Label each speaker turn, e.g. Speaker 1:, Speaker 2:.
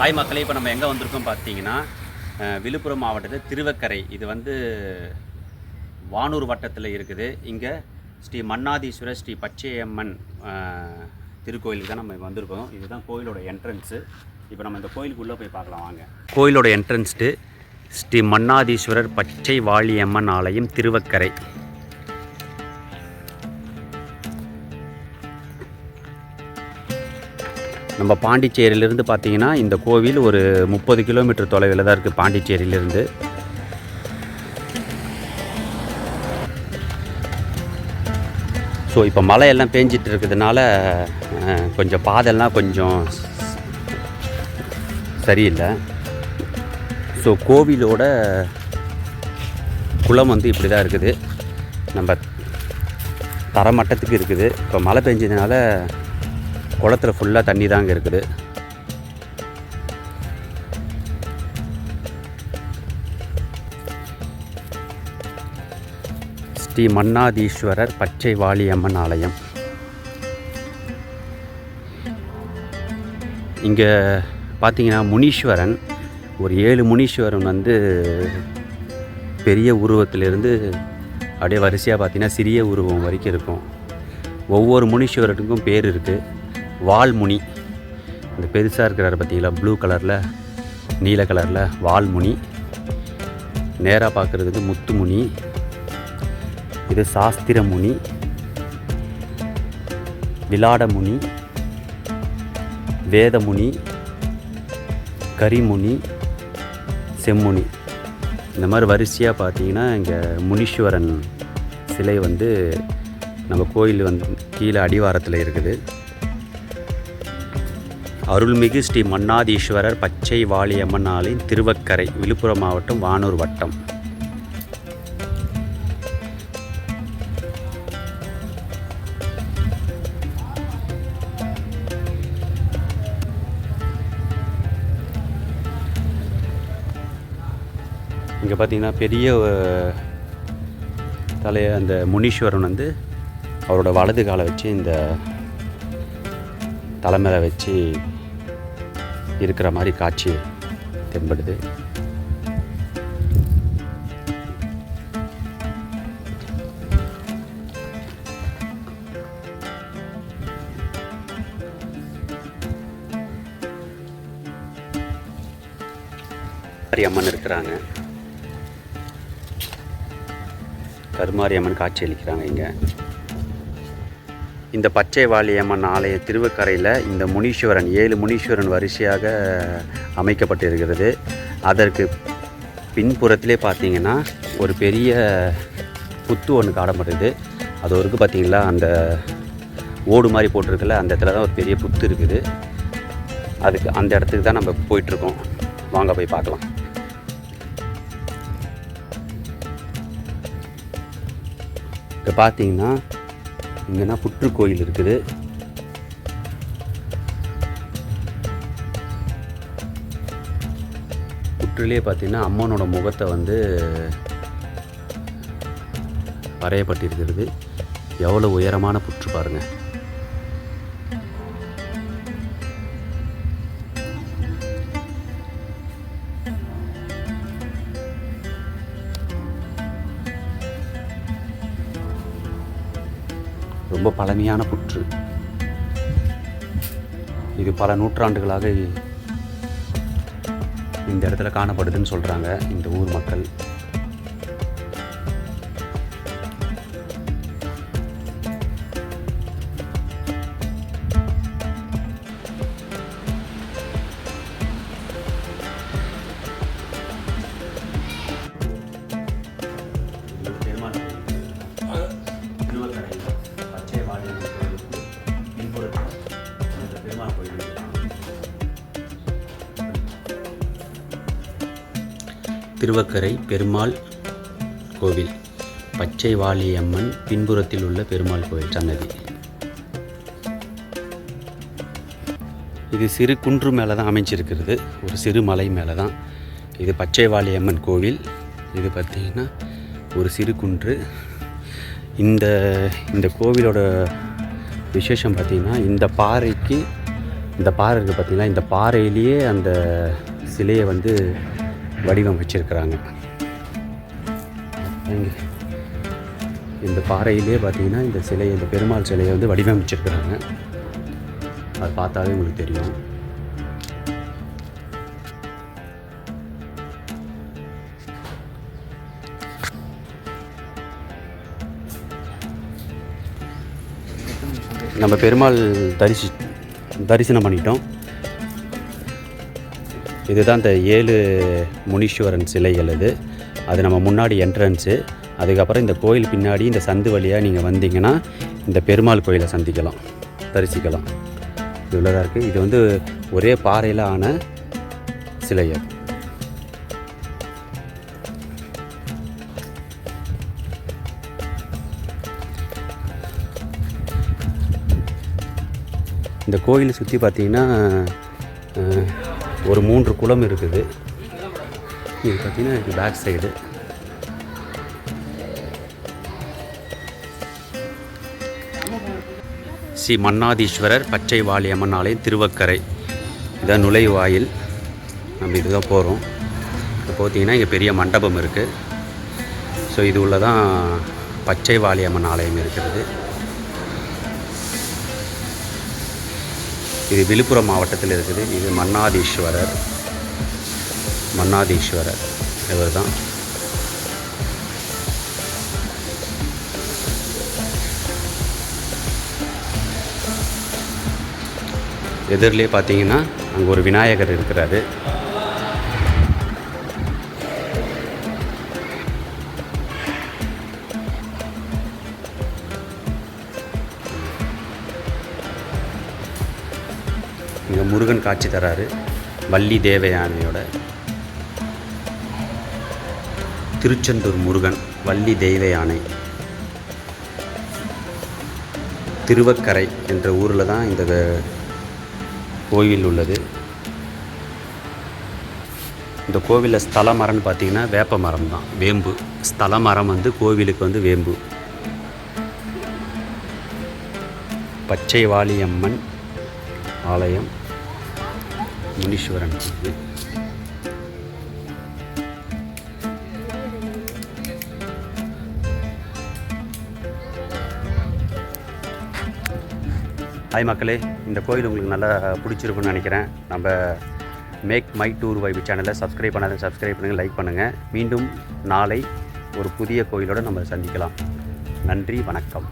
Speaker 1: Hi மக்களே இப்போ நம்ம எங்கே வந்திருக்கோம் பார்த்தீங்கன்னா விழுப்புரம் மாவட்டத்தில் திருவக்கரை. இது வந்து வானூர் வட்டத்தில் இருக்குது. இங்கே ஸ்ரீ மன்னாதீஸ்வரர் ஸ்ரீ பச்சையம்மன் திருக்கோயிலுக்கு தான் நம்ம வந்திருக்கோம். இதுதான் கோயிலோட என்ட்ரன்ஸு இப்போ நம்ம இந்த கோயிலுக்குள்ளே போய் பார்க்கலாம் வாங்க. கோயிலோட என்ட்ரன்ஸ்ட்டு ஸ்ரீ மன்னாதீஸ்வரர் பச்சை வாழியம்மன் ஆலயம் திருவக்கரை. நம்ம பாண்டிச்சேரியிலேருந்து பார்த்திங்கன்னா இந்த கோவில் ஒரு முப்பது கிலோமீட்டர் தொலைவில் தான் இருக்குது பாண்டிச்சேரியிலேருந்து. ஸோ இப்போ மழையெல்லாம் பேஞ்சிட்டு இருக்கிறதுனால கொஞ்சம் பாதெல்லாம் கொஞ்சம் சரியில்லை. ஸோ கோவிலோட குளம் வந்து இப்படி தான் இருக்குது. நம்ம தரமட்டத்துக்கு இருக்குது. இப்போ மழை பெஞ்சதுனால குளத்துல ஃபுல்லாக தண்ணி தாங்க இருக்குது. ஸ்ரீ மன்னாதீஸ்வரர் பச்சை வாளியம்மன் ஆலயம். இங்கே பார்த்தீங்கன்னா முனீஸ்வரன் ஒரு ஏழு முனீஸ்வரன் வந்து பெரிய உருவத்திலிருந்து அப்படியே வரிசையாக பார்த்தீங்கன்னா சிறிய உருவம் வரைக்கும் இருக்கும். ஒவ்வொரு முனீஸ்வரனுக்கும் பேர் இருக்குது வால்முனி. இந்த பெருசாக இருக்கிறாரு பார்த்தீங்களா ப்ளூ கலரில் நீல கலரில் வால்முனி. நேராக பார்க்குறதுக்கு முத்துமுனி. இது சாஸ்திரமுனி. விலாடமுனி வேதமுனி. கரிமுனி. செம்முனி. இந்த மாதிரி வரிசையாக பார்த்தீங்கன்னா இங்கே முனீஸ்வரன் சிலை வந்து நம்ம கோயில் வந்து கீழே அடிவாரத்தில் இருக்குது. அருள்மிகு ஸ்ரீ மன்னாதீஸ்வரர் பச்சை வாளியம்மன் ஆலயம் திருவக்கரை விழுப்புரம் மாவட்டம் வானூர் வட்டம். இங்கே பார்த்தீங்கன்னா பெரிய தலைய அந்த முனீஸ்வரன் வந்து அவரோட வலது காலை வச்சு இந்த தலைமையில் வச்சு இருக்கிற மாதிரி காட்சி தென்படுது. அம்மன் இருக்கிறாங்க. கருமாரி அம்மன் காட்சி அளிக்கிறாங்க இங்கே. இந்த பச்சை வாலியம்மன் ஆலய திருவக்கரையில் இந்த முனீஸ்வரன் ஏழு முனீஸ்வரன் வரிசையாக அமைக்கப்பட்டிருக்கிறது. அதற்கு பின்புறத்திலே பார்த்தீங்கன்னா ஒரு பெரிய புத்து ஒன்று காணப்படுது. அது ஒரு பார்த்தீங்களா? அந்த ஓடு மாதிரி போட்டிருக்குல்ல அந்த இடத்துல தான் ஒரு பெரிய புத்து இருக்குது. அதுக்கு அந்த இடத்துக்கு தான் நம்ம போயிட்டுருக்கோம். வாங்க போய் பார்க்கலாம். இப்போ பார்த்தீங்கன்னா இங்கன்னா புற்று கோயில் இருக்குது. புற்றுலேயே பார்த்தீங்கன்னா அம்மனோட முகத்தை வந்து வரையப்பட்டிருக்கிறது. எவ்வளோ உயரமான புற்று பாருங்கள் ரொம்ப பழமையான புற்று. இது பல நூற்றாண்டுகளாக இந்த இடத்துல காணப்படுதுன்னு சொல்கிறாங்க இந்த ஊர் மக்கள். திருவக்கரை பெருமாள் கோவில். பச்சை வாளியம்மன் பின்புறத்தில் உள்ள பெருமாள் கோவில் சன்னதி. இது சிறு குன்று மேலே தான் அமைஞ்சிருக்கிறது. ஒரு சிறு மலை மேலே தான் இது பச்சைவாளியம்மன் கோவில். இது பார்த்திங்கன்னா ஒரு சிறு குன்று. இந்த இந்த கோவிலோட விசேஷம் பார்த்திங்கன்னா இந்த பாறைக்கு இந்த பாறை இருக்குது பார்த்திங்கன்னா இந்த பாறையிலேயே அந்த சிலையை வந்து வடிவமைச்சிருக்கிறாங்க இந்த பாறையிலே பார்த்தீங்கன்னா இந்த சிலையை இந்த பெருமாள் சிலையை வந்து வடிவமைச்சிருக்கிறாங்க. அது பார்த்தாலே உங்களுக்கு தெரியும். நம்ம பெருமாள் தரிசி தரிசனம் பண்ணிட்டோம். இதுதான் இந்த ஏழு முனீஸ்வரன் சிலைகள் இது அது நம்ம முன்னாடி என்ட்ரன்ஸு அதுக்கப்புறம் இந்த கோயில் பின்னாடி இந்த சந்து வழியாக நீங்கள் வந்தீங்கன்னா இந்த பெருமாள் கோயிலை சந்திக்கலாம் தரிசிக்கலாம். இவ்வளோ தான் இருக்குது இது வந்து ஒரே பாறையில் ஆன சிலை அது. இந்த கோயிலை சுற்றி பார்த்தீங்கன்னா ஒரு மூன்று குளம் இருக்குது. இது பார்த்தீங்கன்னா இது பேக் சைடு ஸ்ரீ மன்னாதீஸ்வரர் பச்சை வாளியம்மன் ஆலயம் திருவக்கரை. இதான் நுழைவாயில். நம்ம இதுதான் போகிறோம் இப்போ பார்த்தீங்கன்னா இங்கே பெரிய மண்டபம் இருக்குது ஸோ இது உள்ள தான் பச்சை வாளியம்மன் ஆலயம் இருக்கிறது. இது விழுப்புரம் மாவட்டத்தில் இருக்குது. இது மன்னாதீஸ்வரர். மன்னாதீஸ்வரர். இவர் தான் எதிரிலே பார்த்தீங்கன்னா அங்கே ஒரு விநாயகர் இருக்கிறாரு. முருகன் காட்சி தராரு. வள்ளி தேவயானையோட திருச்செந்தூர் முருகன் வள்ளி தெய்வ யானை திருவக்கரை என்ற ஊரில் தான் இந்த கோவில் உள்ளது. இந்த கோவிலில் ஸ்தல மரம்னு பார்த்தீங்கன்னா வேப்ப மரம் தான் வேம்பு. ஸ்தல மரம் வந்து கோவிலுக்கு வந்து வேம்பு. பச்சைவாளியம்மன் ஆலயம். முனீஸ்வரன். கோவில் ஹாய் மக்களே இந்த கோயில் உங்களுக்கு நல்லா பிடிச்சிருக்குன்னு நினைக்கிறேன். நம்ம மேக் மை டூர் வைப் சேனலை சப்ஸ்கிரைப் பண்ணாத சப்ஸ்கிரைப் பண்ணுங்கள் லைக் பண்ணுங்கள் மீண்டும் நாளை ஒரு புதிய கோயிலோடு நம்ம சந்திக்கலாம். நன்றி வணக்கம்.